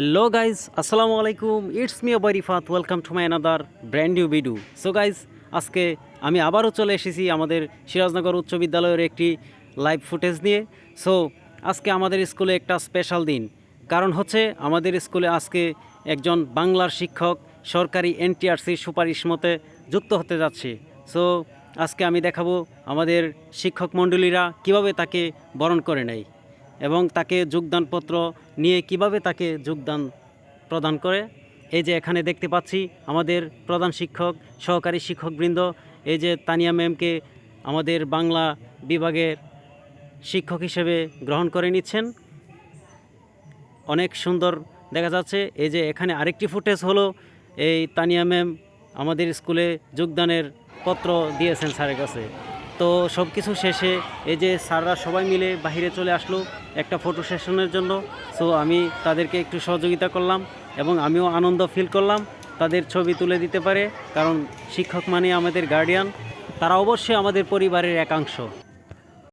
Hello guys আসসালামু আলাইকুম it's me Abrifat welcome to my another brand new video so guys আজকে আমি আবারও চলে এসেছি আমাদের সিরাজনগর উচ্চ বিদ্যালয়ের একটি লাইভ ফুটেজ নিয়ে। সো আজকে আমাদের স্কুলে একটা স্পেশাল দিন। কারণ হচ্ছে আমাদের স্কুলে আজকে একজন বাংলার শিক্ষক সরকারি এনটিআরসির সুপারিশ মতে যুক্ত হতে যাচ্ছে। সো আজকে আমি দেখাবো আমাদের শিক্ষক মণ্ডলীরা কীভাবে তাকে বরণ করে নেয়। এবং তাকে যোগদানপত্র নিয়ে কীভাবে তাকে যোগদান প্রদান করে? এই যে এখানে দেখতে পাচ্ছি আমাদের প্রধান শিক্ষক, সহকারী শিক্ষকবৃন্দ, এই যে তানিয়া ম্যামকে আমাদের বাংলা বিভাগের শিক্ষক হিসেবে গ্রহণ করে নিচ্ছেন। অনেক সুন্দর দেখা যাচ্ছে। এই যে এখানে আরেকটি ফুটেজ হলো, এই তানিয়া ম্যাম আমাদের স্কুলে যোগদানের পত্র দিয়েছেন স্যারের কাছে। তো সব কিছু শেষে এই যে স্যাররা সবাই মিলে বাহিরে চলে আসলো একটা ফটো সেশনের জন্য। সো আমি তাদেরকে একটু সহযোগিতা করলাম এবং আমিও আনন্দ ফিল করলাম। তাদের ছবি তুলে দিতে পারে, কারণ শিক্ষক মানে আমাদের গার্ডিয়ান তারা অবশ্যই আমাদের পরিবারের একাংশ।